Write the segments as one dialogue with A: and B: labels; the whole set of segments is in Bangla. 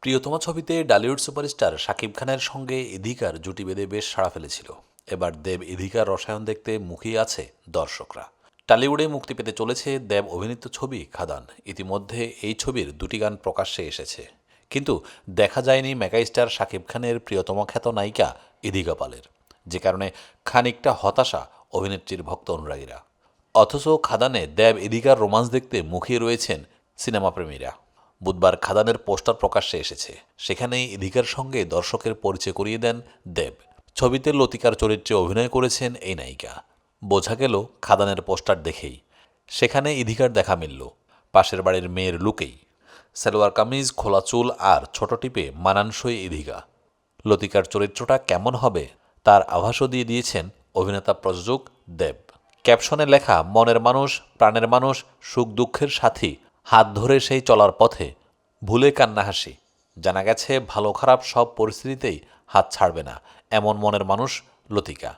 A: প্রিয়তমা ছবিতে ডালিউড সুপারস্টার শাকিব খানের সঙ্গে ইধিকার জুটি বেঁধে বেশ সাড়া ফেলেছিল। এবার দেব ইধিকার রসায়ন দেখতে মুখিয়ে আছে দর্শকরা। টালিউডে মুক্তি পেতে চলেছে দেব অভিনীত ছবি খাদান। ইতিমধ্যে এই ছবির দুটি গান প্রকাশ্যে এসেছে। কিন্তু দেখা যায়নি মেগাস্টার শাকিব খানের প্রিয়তম খ্যাত নায়িকা ইধিকা পালের। যে কারণে খানিকটা হতাশা অভিনেত্রীর ভক্ত অনুরাগীরা। অথচ খাদানে দেব ইদিকার রোমান্স দেখতে মুখিয়ে রয়েছেন সিনেমা প্রেমীরা বুধবার খাদানের পোস্টার প্রকাশ্যে এসেছে। সেখানেই ইধিকার সঙ্গে দর্শকের পরিচয় করিয়ে দেন দেব। ছবিতে লতিকার চরিত্রে অভিনয় করেছেন এই নায়িকা। বোঝা গেল খাদানের পোস্টার দেখেই। সেখানে ইধিকার দেখা মিলল। পাশের বাড়ির মেয়ের লুকেই। সালোয়ার কামিজ, খোলা চুল আর ছোট টিপে মানানসই ইধিকা। লতিকার চরিত্রটা কেমন হবে তার আভাসও দিয়ে দিয়েছেন অভিনেতা প্রযোজক দেব। ক্যাপশনে লেখা, মনের মানুষ, প্রাণের মানুষ সুখ দুঃখের সাথী হাত ধরে সেই চলার পথে ভুলে কান্না হাসি। জানা গেছে ভালো খারাপ সব পরিস্থিতিতেই হাত ছাড়বে না, এমন মনের মানুষ লতিকা।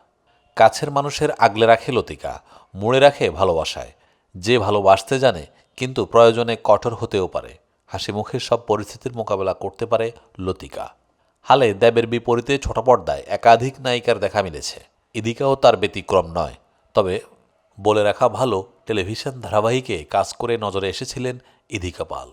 A: কাছের মানুষের আগলে রাখে লতিকা, মুড়ে রাখে ভালোবাসায়। যে ভালোবাসতে জানে, কিন্তু প্রয়োজনে কঠোর হতেও পারে। হাসি মুখে সব পরিস্থিতির মোকাবেলা করতে পারে লতিকা। হালে দেবের বিপরীতে ছোট পর্দায় একাধিক নায়িকার দেখা মিলেছে। ইদিকাও তার ব্যতিক্রম নয়, তবে বলে রাখা ভালো, টেলিভিশন ধারাবাহিকে কাজ করে নজরে এসেছিলেন ইধিকা পাল।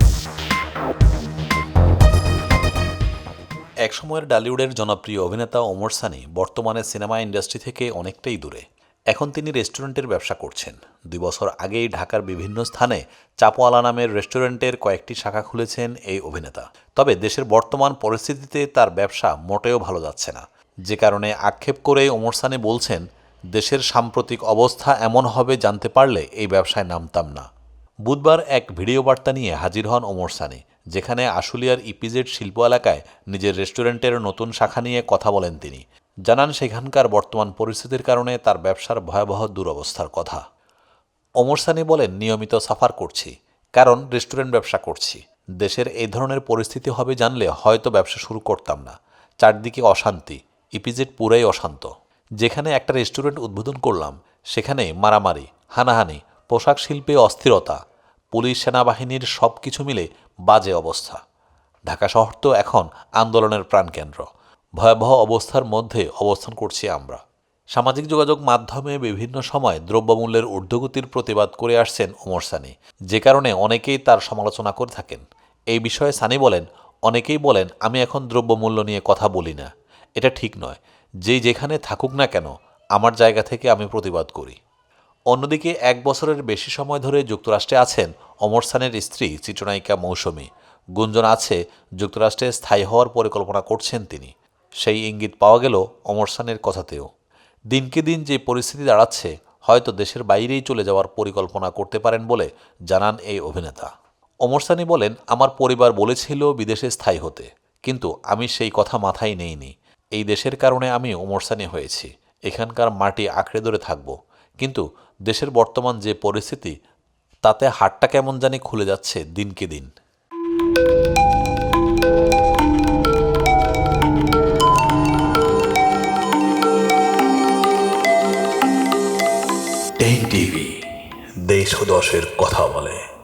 A: একসময়ের ডালিউডের জনপ্রিয় অভিনেতা ওমর সানি বর্তমানে সিনেমা ইন্ডাস্ট্রি থেকে অনেকটাই দূরে। এখন তিনি রেস্টুরেন্টের ব্যবসা করছেন। দুই বছর আগেই ঢাকার বিভিন্ন স্থানে চাপোয়ালা নামের রেস্টুরেন্টের কয়েকটি শাখা খুলেছেন এই অভিনেতা। তবে দেশের বর্তমান পরিস্থিতিতে তার ব্যবসা মোটেও ভালো যাচ্ছে না। যে কারণে আক্ষেপ করে ওমর সানি বলছেন দেশের সাম্প্রতিক অবস্থা এমন হবে জানতে পারলে এই ব্যবসায় নামতাম না। বুধবার এক ভিডিও বার্তা নিয়ে হাজির হন ওমর সানি, যেখানে আশুলিয়ার ইপিজেড শিল্প এলাকায় নিজের রেস্টুরেন্টের নতুন শাখা নিয়ে কথা বলেন তিনি। জানান, সেখানকার বর্তমান পরিস্থিতির কারণে তার ব্যবসার ভয়াবহ দুরবস্থার কথা। ওমর সানি বলেন, নিয়মিত সাফার করছি, কারণ রেস্টুরেন্ট ব্যবসা করছি। দেশের এই ধরনের পরিস্থিতি হবে জানলে হয়তো ব্যবসা শুরু করতাম না। চারদিকে অশান্তি, ইপিজেড পুরাই অশান্ত। যেখানে একটা রেস্টুরেন্ট উদ্বোধন করলাম, সেখানে মারামারি, হানাহানি, পোশাক শিল্পে অস্থিরতা, পুলিশ সেনাবাহিনীর সব কিছু মিলে বাজে অবস্থা। ঢাকা শহর তো এখন আন্দোলনের প্রাণকেন্দ্র। ভয়াবহ অবস্থার মধ্যে অবস্থান করছি আমরা। সামাজিক যোগাযোগ মাধ্যমে বিভিন্ন সময় দ্রব্যমূল্যের ঊর্ধ্বগতির প্রতিবাদ করে আসছেন ওমর সানি। যে কারণে অনেকেই তার সমালোচনা করে থাকেন। এই বিষয়ে সানি বলেন, অনেকেই বলেন, আমি এখন দ্রব্যমূল্য নিয়ে কথা বলি না। এটা ঠিক নয়। যে যেখানে থাকুক না কেন, আমার জায়গা থেকে আমি প্রতিবাদ করি। অন্যদিকে, এক বছরের বেশি সময় ধরে যুক্তরাষ্ট্রে আছেন অমর সানের স্ত্রী চিত্রনায়িকা মৌসুমী। গুঞ্জন আছে, যুক্তরাষ্ট্রে স্থায়ী হওয়ার পরিকল্পনা করছেন তিনি। সেই ইঙ্গিত পাওয়া গেল অমর সানের কথাতেও। দিনকে দিন যে পরিস্থিতি দাঁড়াচ্ছে, হয়তো দেশের বাইরেই চলে যাওয়ার পরিকল্পনা করতে পারেন বলে জানান এই অভিনেতা। অমর সানি বলেন, আমার পরিবার বলেছিল বিদেশে স্থায়ী হতে, কিন্তু আমি সেই কথা মাথায় নেইনি। এই দেশের কারণে আমি ওমর সানি হয়েছি। এখানকার মাটি আঁকড়ে ধরে থাকব। কিন্তু দেশের বর্তমান যে পরিস্থিতি, তাতে হাটটা কেমন জানি খুলে যাচ্ছে দিনকে দিন। দেশ ও দশের কথা বলে।